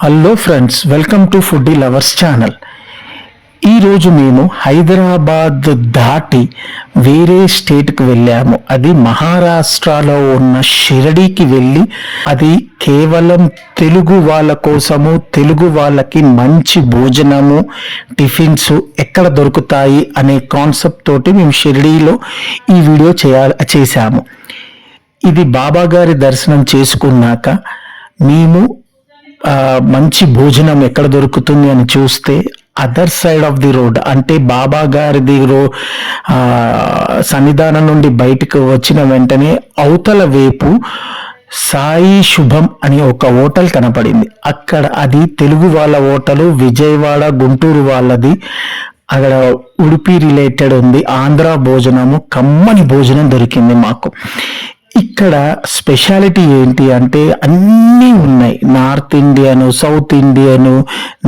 Hello friends welcome to foodie lovers channel ఈరోజు మేము హైదరాబాద్ దాటి వేరే స్టేట్కి వెళ్ళాము. అది మహారాష్ట్రలో ఉన్న షిరడీకి వెళ్ళి అది కేవలం తెలుగు వాళ్ళ కోసము తెలుగు వాళ్ళకి మంచి భోజనము టిఫిన్స్ ఎక్కడ దొరుకుతాయి అనే కాన్సెప్ట్ తోటి మేము షిరడీలో ఈ వీడియో చేయాలి చేశాము. ఇది బాబాగారి దర్శనం చేసుకున్నాక మేము మంచి భోజనం ఎక్కడ దొరుకుతుంది అని చూస్తే other side of the road అంటే బాబా గారిది రో సన్నిధానం నుండి బయటకు వచ్చిన వెంటనే అవతల వైపు సాయి శుభం అని ఒక హోటల్ కనపడింది. అక్కడ అది తెలుగు వాళ్ళ హోటలు విజయవాడ గుంటూరు వాళ్ళది. అక్కడ ఉడిపి రిలేటెడ్ ఉంది ఆంధ్ర భోజనము కమ్మని భోజనం దొరికింది మాకు. ఇక్కడ స్పెషాలిటీ ఏంటి అంటే అన్నీ ఉన్నాయి. North Indian South Indian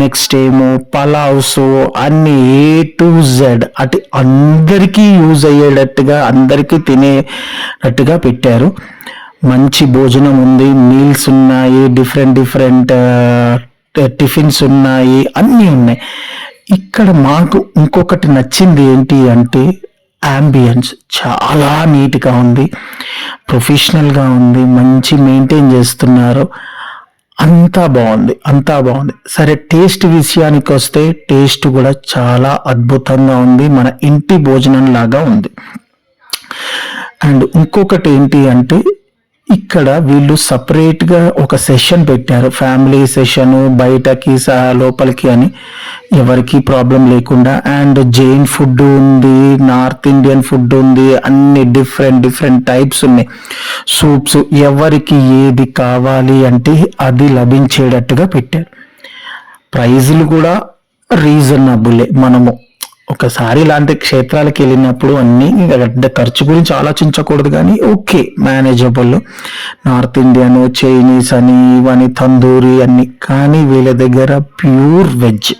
next ఏమో పలావ్స్ అన్ని ఏ టు జెడ్ అటు అందరికీ యూజ్ అయ్యేటట్టుగా అందరికీ తినేటట్టుగా పెట్టారు. మంచి భోజనం ఉంది మీల్స్ ఉన్నాయి డిఫరెంట్ డిఫరెంట్ టిఫిన్స్ ఉన్నాయి అన్నీ ఉన్నాయి. ఇక్కడ మాకు ఇంకొకటి నచ్చింది ఏంటి అంటే యాంబియన్స్ చాలా నీట్గా ఉంది ప్రొఫెషనల్గా ఉంది మంచి మెయింటైన్ చేస్తున్నారు. అంతా బాగుంది అంతా బాగుంది. సరే టేస్ట్ విషయానికి వస్తే టేస్ట్ కూడా చాలా అద్భుతంగా ఉంది మన ఇంటి భోజనం లాగా ఉంది. అండ్ ఇంకొకటి ఏంటి అంటే ఇక్కడ వీళ్ళు సపరేట్గా ఒక సెషన్ పెట్టారు. ఫ్యామిలీ సెషన్ బయటకి స- లోపలికి అని. ఎవరికి ప్రాబ్లం లేకుండా. అండ్ జైన్ ఫుడ్ ఉంది నార్త్ ఇండియన్ ఫుడ్ ఉంది అన్ని డిఫరెంట్ డిఫరెంట్ టైప్స్ ఉన్నాయి. సూప్స్ ఎవరికి ఏది కావాలి అంటే అది లభించేటట్టుగా పెట్టారు. ప్రైజులు కూడా రీజనబులే మనము. ఒకసారి ఇలాంటి క్షేత్రాలకు వెళ్ళినప్పుడు అన్ని పెద్ద ఖర్చు గురించి ఆలోచించకూడదు కానీ okay manageable North Indian Chinese అని ఇవని తందూరి అన్ని. కానీ వీళ్ళ దగ్గర ప్యూర్ వెజ్.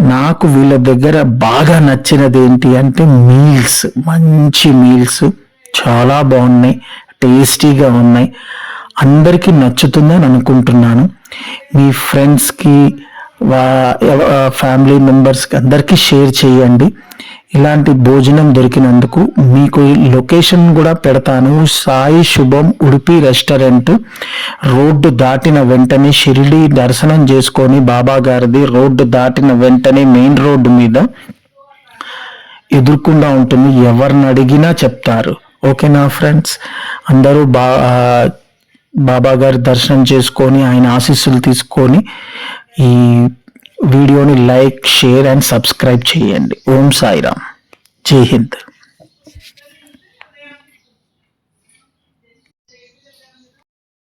నాకు వీళ్ళ దగ్గర బాగా నచ్చినది ఏంటి అంటే మీల్స్. మంచి మీల్స్. చాలా బాగున్నాయి. టేస్టీగా ఉన్నాయి. అందరికీ నచ్చుతుందని అనుకుంటున్నాను. మీ ఫ్రెండ్స్కి ఫ్యామిలీ మెంబర్స్కి అందరికీ షేర్ చేయండి. ఇలాంటి భోజనం దొరికినందుకు మీకు ఈ లొకేషన్ కూడా పెడతాను. సాయి శుభం ఉడిపి రెస్టారెంట్. రోడ్డు దాటిన వెంటనే షిరిడి దర్శనం చేసుకొని బాబా గారిది రోడ్డు దాటిన వెంటనే మెయిన్ రోడ్డు మీద ఎదుర్కొండా ఉంటుంది. ఎవరిని అడిగినా చెప్తారు. ఓకేనా ఫ్రెండ్స్ అందరూ బా బాబా గారి దర్శనం చేసుకొని ఆయన ఆశీస్సులు తీసుకొని ఈ వీడియోని లైక్ షేర్ అండ్ సబ్స్క్రైబ్ చేయండి. ఓం సాయిరామ్. జై హింద్.